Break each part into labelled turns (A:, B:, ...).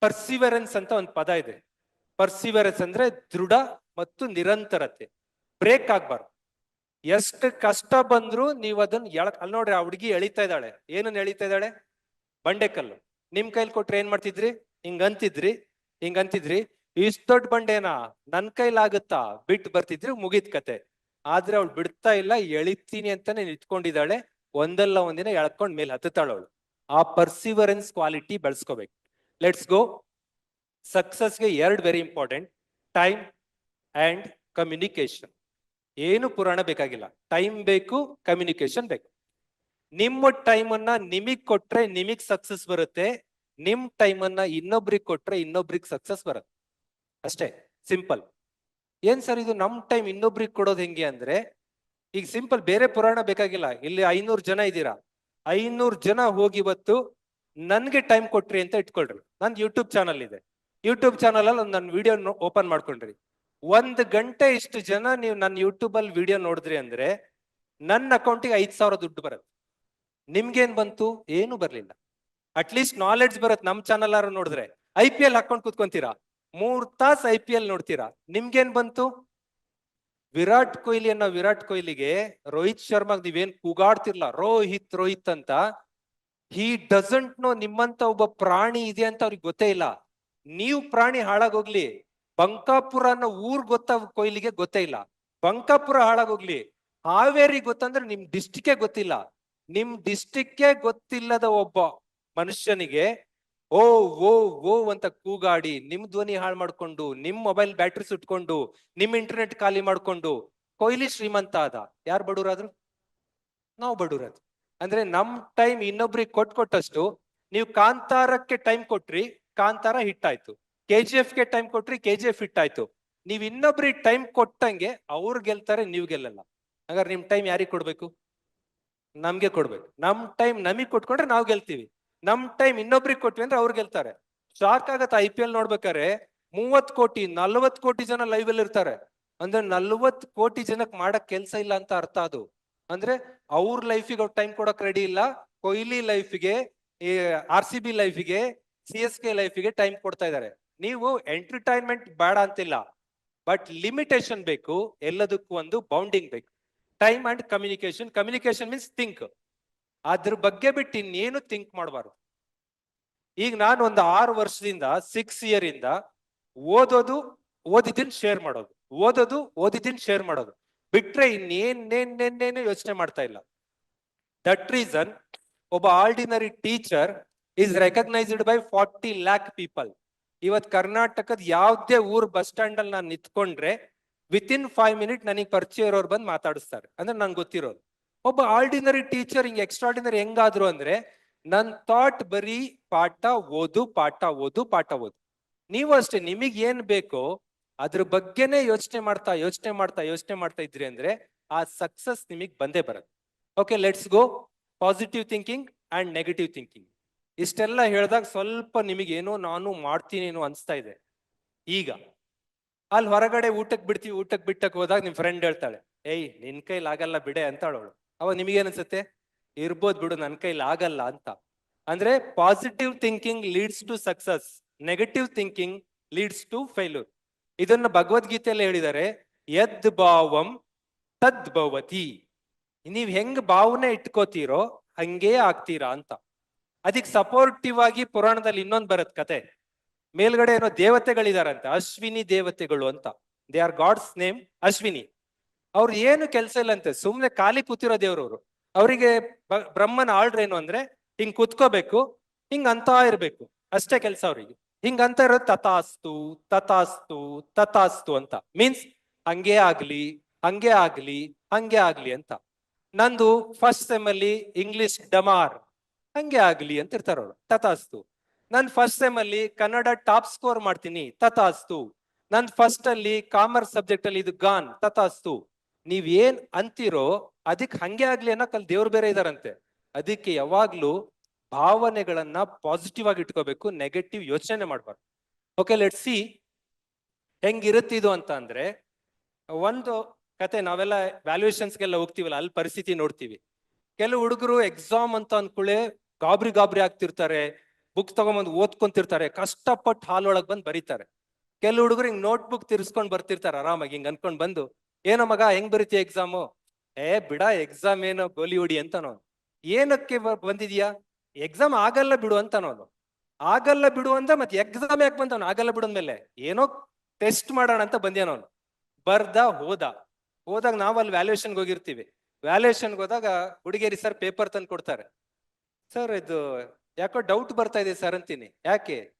A: Perseverance ಅಂತ ಒಂದು ಪದ ಇದೆ. ಪರ್ಸಿವರೆನ್ಸ್ ಅಂದ್ರೆ ದೃಢ ಮತ್ತು ನಿರಂತರತೆ. ಬ್ರೇಕ್ ಆಗ್ಬಾರ್ದು. ಎಷ್ಟು ಕಷ್ಟ ಬಂದ್ರು ನೀವು ಅದನ್ನ ಎಳಕ್ ಅಲ್ಲಿ ನೋಡ್ರಿ, ಆ ಹುಡುಗಿ ಎಳಿತಾ ಇದ್ದಾಳೆ. ಏನನ್ನ ಎಳಿತಾ ಇದ್ದಾಳೆ? ಬಂಡೆಕಲ್ಲು ನಿಮ್ ಕೈಲಿ ಕೊಟ್ರೆ ಏನ್ ಮಾಡ್ತಿದ್ರಿ? ಹಿಂಗ್ ಅಂತಿದ್ರಿ ಹಿಂಗ್ ಅಂತಿದ್ರಿ. ಇಷ್ಟ್ ದೊಡ್ಡ ಬಂಡೆನಾ? ನನ್ ಕೈಲಾಗುತ್ತಾ ಬಿಟ್ಟು ಬರ್ತಿದ್ರಿ ಮುಗಿದ ಕತೆ. ಆದ್ರೆ ಅವಳು ಬಿಡ್ತಾ ಇಲ್ಲ, ಎಳಿತೀನಿ ಅಂತಾನೆ ನಿಂತ್ಕೊಂಡಿದ್ದಾಳೆ. ಒಂದಲ್ಲ ಒಂದಿನ ಎಳ್ಕೊಂಡ್ ಮೇಲೆ ಹತ್ತುತ್ತಾಳ ಆ ಪರ್ಸಿವರೆನ್ಸ್ ಕ್ವಾಲಿಟಿ ಬೆಳೆಸ್ಕೋಬೇಕು. ಲೆಟ್ಸ್ ಗೋ ಸಕ್ಸಸ್ಗೆ ಎರಡು very important time and communication ಏನು ಪುರಾಣ ಬೇಕಾಗಿಲ್ಲ. ಟೈಮ್ ಬೇಕು ಕಮ್ಯುನಿಕೇಶನ್ ಬೇಕು. ನಿಮ್ಮ ಟೈಮ್ ಅನ್ನ ನಿಮಗ್ ಕೊಟ್ರೆ ನಿಮಗ್ ಸಕ್ಸಸ್ ಬರುತ್ತೆ. ನಿಮ್ ಟೈಮ್ ಅನ್ನ ಇನ್ನೊಬ್ರಿಗೆ ಕೊಟ್ರೆ ಇನ್ನೊಬ್ರಿಗೆ ಸಕ್ಸಸ್ ಬರುತ್ತೆ. ಅಷ್ಟೇ ಸಿಂಪಲ್ ಏನ್ ಸರ್ ಇದು? ನಮ್ ಟೈಮ್ ಇನ್ನೊಬ್ರಿಗೆ ಕೊಡೋದು ಹೆಂಗೆ ಅಂದ್ರೆ, ಈಗ ಸಿಂಪಲ್ ಬೇರೆ ಪುರಾಣ ಬೇಕಾಗಿಲ್ಲ. ಇಲ್ಲಿ ಐನೂರು ಜನ ಇದ್ದೀರಾ? ಐನೂರು ಜನ ಹೋಗಿ ಇವತ್ತು ನನ್ಗೆ ಟೈಮ್ ಕೊಟ್ರಿ ಅಂತ ಇಟ್ಕೊಳ್ರಿ. ನಂದು ಯೂಟ್ಯೂಬ್ ಚಾನಲ್ ಇದೆ. ಯೂಟ್ಯೂಬ್ ಚಾನಲ್ ಅಲ್ಲಿ ಒಂದು ನನ್ನ ವಿಡಿಯೋ ಓಪನ್ ಮಾಡ್ಕೊಂಡ್ರಿ. ಒಂದ್ ಗಂಟೆ ಇಷ್ಟು ಜನ ನೀವು ನನ್ನ ಯೂಟ್ಯೂಬ್ ಅಲ್ಲಿ ವಿಡಿಯೋ ನೋಡಿದ್ರಿ ಅಂದ್ರೆ ನನ್ನ ಅಕೌಂಟಿಗೆ ಐದ್ ಸಾವಿರ ದುಡ್ಡು ಬರುತ್ತೆ. ನಿಮ್ಗೇನ್ ಬಂತು? ಏನು ಬರ್ಲಿಲ್ಲ. ಅಟ್ಲೀಸ್ಟ್ ನಾಲೆಡ್ಜ್ ಬರುತ್ತೆ. ನಮ್ ಚಾನಲ್ ಯಾರು ನೋಡಿದ್ರೆ. ಐ ಪಿ ಎಲ್ ಹಾಕೊಂಡ್ ಕೂತ್ಕೊಂತೀರಾ? ಮೂರ್ ತಾಸ್ ಐ ಪಿ ಎಲ್ ನೋಡ್ತೀರಾ? ನಿಮ್ಗೇನ್ ಬಂತು? ವಿರಾಟ್ ಕೊಹ್ಲಿ ಅನ್ನೋ ವಿರಾಟ್ ಕೊಹ್ಲಿಗೆ ರೋಹಿತ್ ಶರ್ಮಾಗ್ ನೀವೇನ್ ಕೂಗಾಡ್ತಿರ್ಲ. ರೋಹಿತ್ ರೋಹಿತ್ ಅಂತ ಹಿ ಡಸಂಟ್ ನೋ ನಿಮ್ಮಂತ ಒಬ್ಬ ಪ್ರಾಣಿ ಇದೆ ಅಂತ ಅವ್ರಿಗೆ ಗೊತ್ತೇ ಇಲ್ಲ. ನೀವು ಪ್ರಾಣಿ ಹಾಳಾಗೋಗ್ಲಿ. ಬಂಕಾಪುರ ಅನ್ನೋ ಊರ್ ಗೊತ್ತ ಕೊಯ್ಲಿಗೆ ಗೊತ್ತೇ ಇಲ್ಲ. ಬಂಕಾಪುರ ಹಾಳಾಗೋಗ್ಲಿ. ಹಾವೇರಿ ಗೊತ್ತಂದ್ರೆ ನಿಮ್ ಡಿಸ್ಟಿಕ್ಕೇ ಗೊತ್ತಿಲ್ಲ. ನಿಮ್ ಡಿಸ್ಟಿಕ್ಗೆ ಗೊತ್ತಿಲ್ಲದ ಒಬ್ಬ ಮನುಷ್ಯನಿಗೆ, ಓ ಓ ಓ ಅಂತ ಕೂಗಾಡಿ ನಿಮ್ ಧ್ವನಿ ಹಾಳು ಮಾಡ್ಕೊಂಡು, ನಿಮ್ ಮೊಬೈಲ್ ಬ್ಯಾಟ್ರಿ ಸುಟ್ಕೊಂಡು, ನಿಮ್ ಇಂಟರ್ನೆಟ್ ಖಾಲಿ ಮಾಡ್ಕೊಂಡು ಕೊಹ್ಲಿ ಶ್ರೀಮಂತ ಆದ. ಯಾರು ಬಡೂರಾದ್ರು? ನಾವು ಬಡವರಾದ್ರು ಅಂದ್ರೆ ನಮ್ ಟೈಮ್ ಇನ್ನೊಬ್ರಿಗೆ ಕೊಟ್ ಕೊಟ್ಟಷ್ಟು ನೀವು ಕಾಂತಾರಕ್ಕೆ ಟೈಮ್ ಕೊಟ್ರಿ, ಕಾಂತಾರ ಹಿಟ್ ಆಯ್ತು ಕೆ ಜಿ ಎಫ್ಗೆ ಟೈಮ್ ಕೊಟ್ರಿ ಕೆ ಜಿ ಎಫ್ ಹಿಟ್ ಆಯ್ತು ನೀವ್ ಇನ್ನೊಬ್ರಿಗೆ ಟೈಮ್ ಕೊಟ್ಟಂಗೆ ಅವ್ರು ಗೆಲ್ತಾರೆ, ನೀವ್ ಗೆಲ್ಲಲ್ಲ. ಹಾಗಾದ್ರೆ ನಿಮ್ ಟೈಮ್ ಯಾರಿಗ್ ಕೊಡ್ಬೇಕು? ನಮ್ಗೆ ಕೊಡ್ಬೇಕು. ನಮ್ ಟೈಮ್ ನಮಗ್ ಕೊಟ್ಕೊಂಡ್ರೆ ನಾವ್ ಗೆಲ್ತೀವಿ. ನಮ್ ಟೈಮ್ ಇನ್ನೊಬ್ರಿಗೆ ಕೊಟ್ವಿ ಅಂದ್ರೆ ಅವ್ರು ಗೆಲ್ತಾರೆ. ಶಾಕ್ ಆಗತ್ತೆ ಐ ಪಿ ಎಲ್ ನೋಡ್ಬೇಕಾರೆ ಮೂವತ್ ಕೋಟಿ ನಲ್ವತ್ ಕೋಟಿ ಜನ ಲೈವ್ ಅಲ್ಲಿ ಇರ್ತಾರೆ ಅಂದ್ರೆ ನಲ್ವತ್ ಕೋಟಿ ಜನಕ್ ಮಾಡಕ್ ಕೆಲ್ಸ ಇಲ್ಲ ಅಂತ ಅರ್ಥ ಅದು. ಅಂದ್ರೆ ಅವ್ರ ಲೈಫಿಗೆ ಅವ್ರ ಟೈಮ್ ಕೊಡಕ್ ರೆಡಿ ಇಲ್ಲ. ಕೊಹ್ಲಿ ಲೈಫಿಗೆ ಈ ಆರ್ ಸಿ ಬಿ ಲೈಫಿಗೆ ಸಿ ಎಸ್ ಕೆ ಲೈಫಿಗೆ ಟೈಮ್ ಕೊಡ್ತಾ ಇದ್ದಾರೆ ನೀವು ಎಂಟರ್ಟೈನ್ಮೆಂಟ್ ಬೇಡ ಅಂತಿಲ್ಲ. ಬಟ್ ಲಿಮಿಟೇಷನ್ ಬೇಕು, ಎಲ್ಲದಕ್ಕೂ ಒಂದು ಬೌಂಡಿಂಗ್ ಬೇಕು. Time and communication communication means think ಅದ್ರ ಬಗ್ಗೆ ಬಿಟ್ಟು ಇನ್ನೇನು ಥಿಂಕ್ ಮಾಡಬಾರ್ದು. ಈಗ ನಾನು ಒಂದು ಆರು ವರ್ಷದಿಂದ ಸಿಕ್ಸ್ ಇಯರ್ ಇಂದ ಓದೋದು, ಓದಿದ್ದೀನಿ ಶೇರ್ ಮಾಡೋದು. ಓದೋದು, ಓದಿದ್ದೀನಿ ಶೇರ್ ಮಾಡೋದು. ಬಿಟ್ರೆ ಇನ್ನೇನೇನೇನೇನು ಯೋಚನೆ ಮಾಡ್ತಾ ಇಲ್ಲ. ದಟ್ ರೀಸನ್ ಒಬ್ಬ ordinary teacher is recognised by forty lakh people ಇವತ್ ಕರ್ನಾಟಕದ ಯಾವ್ದೇ ಊರ್ ಬಸ್ ಸ್ಟ್ಯಾಂಡ್ ಅಲ್ಲಿ ನಾನು ನಿಂತ್ಕೊಂಡ್ರೆ ವಿತ್ ಇನ್ ಫೈವ್ ಮಿನಿಟ್ ನನಗೆ ಪರಿಚಯ ಇರೋರು ಬಂದು ಮಾತಾಡಿಸ್ತಾರೆ. ಅಂದ್ರೆ ನಂಗೆ ಗೊತ್ತಿರೋದು ಒಬ್ಬ ಆರ್ಡಿನರಿ ಟೀಚರ್ ಹಿಂಗ್ ಎಕ್ಸ್ಟ್ರಾರ್ಡಿನರಿ ಹೆಂಗಾದ್ರು ಅಂದ್ರೆ, ನನ್ ಥಾಟ್ ಬರೀ ಪಾಠ ಓದು ಪಾಠ ಓದು ಪಾಠ ಓದು. ನೀವು ಅಷ್ಟೇ, ನಿಮಗೆ ಏನ್ ಬೇಕೋ ಅದ್ರ ಬಗ್ಗೆನೇ ಯೋಚನೆ ಮಾಡ್ತಾ ಯೋಚನೆ ಮಾಡ್ತಾ ಯೋಚನೆ ಮಾಡ್ತಾ ಇದ್ರಿ ಅಂದ್ರೆ ಆ ಸಕ್ಸಸ್ ನಿಮಗ್ ಬಂದೇ ಬರುತ್ತೆ. Okay let's go positive thinking and negative thinking ಇಷ್ಟೆಲ್ಲ ಹೇಳಿದಾಗ ಸ್ವಲ್ಪ ನಿಮಗೆ ಏನೋ ನಾನು ಮಾಡ್ತೀನಿ ಏನೋ ಅನ್ಸ್ತಾ ಇದೆ. ಈಗ ಅಲ್ಲಿ ಹೊರಗಡೆ ಊಟಕ್ಕೆ ಬಿಡ್ತೀವಿ ಊಟಕ್ಕೆ ಬಿಟ್ಟಕ್ಕೆ ಹೋದಾಗ ನಿಮ್ ಫ್ರೆಂಡ್ ಹೇಳ್ತಾಳೆ, ಏಯ್, ನಿನ್ ಕೈಲಿ ಆಗಲ್ಲ ಬಿಡೆ ಅಂತಾಳವಳು. ಅವಾಗ ನಿಮಗೇನ್ ಇರ್ಬೋದು ಬಿಡು, ನನ್ ಕೈಲಿ ಆಗಲ್ಲ ಅಂತ. ಅಂದ್ರೆ positive thinking leads to success negative thinking leads to failure ಇದನ್ನ ಭಗವದ್ಗೀತೆಯಲ್ಲಿ ಹೇಳಿದ್ದಾರೆ, ಯದ್ ಭಾವಂ ತದ್ಭವತಿ ನೀವ್ ಹೆಂಗ್ ಭಾವನೆ ಇಟ್ಕೋತೀರೋ ಹಂಗೇ ಆಗ್ತೀರಾ ಅಂತ. ಅದಕ್ಕೆ ಸಪೋರ್ಟಿವ್ ಆಗಿ ಪುರಾಣದಲ್ಲಿ ಇನ್ನೊಂದ್ ಬರತ್ ಕತೆ. ಮೇಲ್ಗಡೆ ಏನೋ ದೇವತೆಗಳಿದಾರಂತೆ, ಅಶ್ವಿನಿ ದೇವತೆಗಳು ಅಂತ. They are gods name Ashwini. ಅವ್ರು ಏನು ಕೆಲಸ ಇಲ್ಲಂತೆ, ಸುಮ್ನೆ ಖಾಲಿ ಕೂತಿರೋ ದೇವ್ರವ್ರು. ಅವರಿಗೆ ಬ್ರಹ್ಮನ ಆರ್ಡ್ರ್ ಏನು ಅಂದ್ರೆ ಹಿಂಗ್ ಕುತ್ಕೋಬೇಕು, ಹಿಂಗ್ ಅಂತ ಇರ್ಬೇಕು. ಅಷ್ಟೇ ಕೆಲಸ ಅವ್ರಿಗೆ. ಹಿಂಗ್ ಅಂತ ಇರೋದು ತಥಾಸ್ತು ತಥಾಸ್ತು ತಥಾಸ್ತು ಅಂತ. ಮೀನ್ಸ್ ಹಂಗೆ ಆಗ್ಲಿ ಹಂಗೆ ಆಗ್ಲಿ ಹಂಗೆ ಆಗ್ಲಿ ಅಂತ. ನಂದು ಫಸ್ಟ್ ಸೆಮ್ ಅಲ್ಲಿ ಇಂಗ್ಲಿಷ್ ಡಮಾರ್, ಹಂಗೆ ಆಗ್ಲಿ ಅಂತ ಇರ್ತಾರ ತಥಾಸ್ತು. ನನ್ ಫಸ್ಟ್ ಸೆಮ್ ಅಲ್ಲಿ ಕನ್ನಡ ಟಾಪ್ ಸ್ಕೋರ್ ಮಾಡ್ತೀನಿ, ತಥಾಸ್ತು. ನನ್ ಫಸ್ಟ್ ಅಲ್ಲಿ ಕಾಮರ್ಸ್ ಸಬ್ಜೆಕ್ಟ್ ಅಲ್ಲಿ ಇದು ಗಾನ್, ತಥಾಸ್ತು. ನೀವ್ ಏನ್ ಅಂತೀರೋ ಅದಕ್ಕೆ ಹಂಗೆ ಆಗ್ಲಿ ಅನ್ನೋ ಕಲ್ ದೇವ್ರು ಬೇರೆ ಇದಾರಂತೆ. ಅದಕ್ಕೆ ಯಾವಾಗ್ಲೂ ಭಾವನೆಗಳನ್ನ ಪಾಸಿಟಿವ್ ಆಗಿ ಇಟ್ಕೋಬೇಕು ನೆಗೆಟಿವ್ ಯೋಚನೆ ಮಾಡಬಾರ್ದು. ಓಕೆ ಲೆಟ್ ಸಿ ಹೆಂಗಿರುತ್ತೆ ಇದು ಅಂತ ಅಂದ್ರೆ, ಒಂದು ಕತೆ, ನಾವೆಲ್ಲ ವ್ಯಾಲ್ಯೂಯೇಷನ್ಸ್ಗೆಲ್ಲ ಹೋಗ್ತೀವಲ್ಲ, ಅಲ್ಲಿ ಪರಿಸ್ಥಿತಿ ನೋಡ್ತೀವಿ. ಕೆಲವು ಹುಡುಗರು ಎಕ್ಸಾಮ್ ಅಂತ ಅಂದ್ಕೊಳ್ಳೆ ಗಾಬರಿ ಗಾಬರಿ ಆಗ್ತಿರ್ತಾರೆ ಬುಕ್ ತಗೊಂಬಂದು ಓದ್ಕೊಂತಿರ್ತಾರೆ, ಕಷ್ಟಪಟ್ಟು ಹಾಲ್ ಒಳಗ್ ಬಂದು ಬರೀತಾರೆ. ಕೆಲವು ಹುಡುಗರು ಹಿಂಗ್ ನೋಟ್ ಬುಕ್ ತಿರ್ಸ್ಕೊಂಡ್ ಬರ್ತಿರ್ತಾರೆ, ಆರಾಮಾಗಿ ಹಿಂಗ್ ಅನ್ಕೊಂಡ್ ಬಂದು, ಏನೋ ಮಗ, ಹೆಂಗ್ ಬರೀತಿ ಎಕ್ಸಾಮು ಏ, ಬಿಡ ಎಕ್ಸಾಮ್ ಏನೋ ಗೋಲಿ ಹೊಡಿ ಅಂತನೋ ಏನಕ್ಕೆ ಬಂದಿದ್ಯಾ? ಎಕ್ಸಾಮ್ ಆಗಲ್ಲ ಬಿಡು ಅಂತ ಅನ್ನೋದು ಆಗಲ್ಲ ಬಿಡು ಅಂದ್ರೆ ಮತ್ತೆ ಎಕ್ಸಾಮ್ ಯಾಕೆ ಬಂದವನು? ಆಗಲ್ಲ ಬಿಡು ಅಂದ್ಮೇಲೆ ಏನೋ ಟೆಸ್ಟ್ ಮಾಡೋಣ ಅಂತ ಬಂದ್ಯಾನ ಅವನು ಬರ್ದ ಹೋದ. ಹೋದಾಗ ನಾವು ಅಲ್ಲಿ ವ್ಯಾಲ್ಯೂಯೇಷನ್ಗೆ ಹೋಗಿರ್ತೀವಿ. ವ್ಯಾಲ್ಯೂಯೇಷನ್ಗೆ ಹೋದಾಗ ಹುಡುಗೇರಿ ಸರ್ ಪೇಪರ್ ತಂದು ಕೊಡ್ತಾರೆ. ಸರ್ ಇದು ಯಾಕೋ ಡೌಟ್ ಬರ್ತಾ ಇದೆ ಸರ್ ಅಂತೀನಿ. ಯಾಕೆ?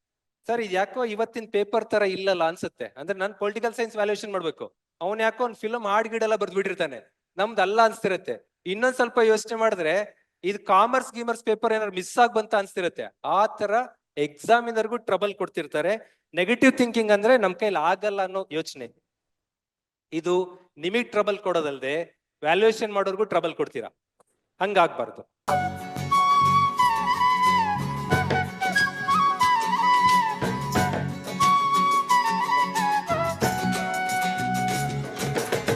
A: ಸರ್ ಇದು ಯಾಕೋ ಇವತ್ತಿನ ಪೇಪರ್ ತರ ಇಲ್ಲಲ್ಲ ಅನ್ಸುತ್ತೆ. ಅಂದ್ರೆ ನಾನು ಪೊಲಿಟಿಕಲ್ ಸೈನ್ಸ್ ವ್ಯಾಲ್ಯೂಯೇಷನ್ ಮಾಡ್ಬೇಕು. ಅವ್ನು ಯಾಕೋ ಒಂದು ಫಿಲಮ್ ಹಾಡ್ ಗಿಡೆಲ್ಲ ಬರ್ದು ನಮ್ದು ಅಲ್ಲ ಅನ್ಸ್ತಿರತ್ತೆ. ಇನ್ನೊಂದ್ ಸ್ವಲ್ಪ ಯೋಚನೆ ಮಾಡಿದ್ರೆ ಇದು ಕಾಮರ್ಸ್ ಗೀಮರ್ಸ್ ಪೇಪರ್ ಏನಾದ್ರು ಮಿಸ್ ಆಗಿ ಬಂತ ಅನ್ಸ್ತಿರತ್ತೆ, ಆ ತರ ಎಕ್ಸಾಮಿನರ್ಗೂ ಟ್ರಬಲ್ ಕೊಡ್ತಿರ್ತಾರೆ. ನೆಗೆಟಿವ್ ಥಿಂಕಿಂಗ್ ಅಂದ್ರೆ ನಮ್ ಕೈಲಿ ಆಗಲ್ಲ ಅನ್ನೋ ಯೋಚನೆ. ಇದು ನಿಮಗ್ ಟ್ರಬಲ್ ಕೊಡೋದಲ್ದೆ ವ್ಯಾಲ್ಯೂಯೇಷನ್ ಮಾಡೋರ್ಗೂ ಟ್ರಬಲ್ ಕೊಡ್ತೀರಾ? ಹಂಗಾಗ್ಬಾರ್ದು.